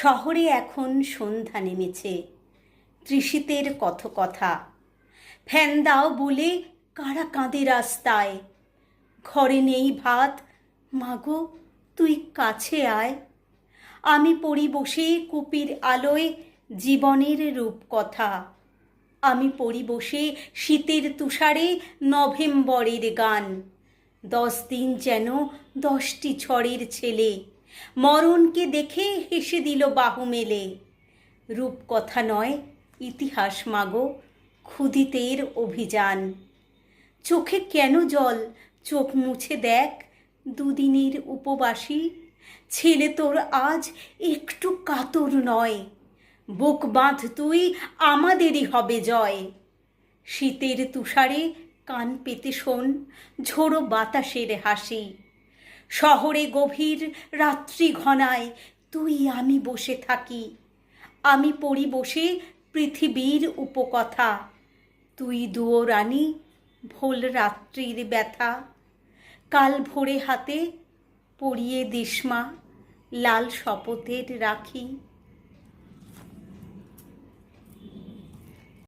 শহরে এখন সন্ধ্যা নেমেছে। তৃষিতের কথ কথা ফ্যান দাও বলে কারা কাঁদে রাস্তায়। ঘরে নেই ভাত, মাগো, তুই কাছে আয়। আমি পড়ি বসে কুপির আলোয় জীবনের রূপকথা। আমি পড়ি বসে শীতের তুষারে নভেম্বরের গান। দশ দিন যেন দশটি ঝড়ের ছেলে। মরণকে দেখে হেসে দিল বাহু মেলে। রূপকথা নয়, ইতিহাস মাগো, ক্ষুদিতের অভিযান। চোখে কেন জল, চোখ মুছে দেখ দুদিনের উপবাসী। ছেলে তোর আজ একটু কাতর নয়, বুক বাঁধ তুই আমাদেরই হবে জয়। শীতের তুষারে কান পেতে শোন, ঝোড়ো বাতাসের হাসি। শহরে গভীর রাত্রি ঘনায় তুই আমি বসে থাকি। আমি পড়ি বসে পৃথিবীর উপকথা। তুই দুয়ো রানী, ভোল রাত্রির ব্যথা। কাল ভোরে হাতে পড়িয়ে দিসমা লাল শপথের রাখি।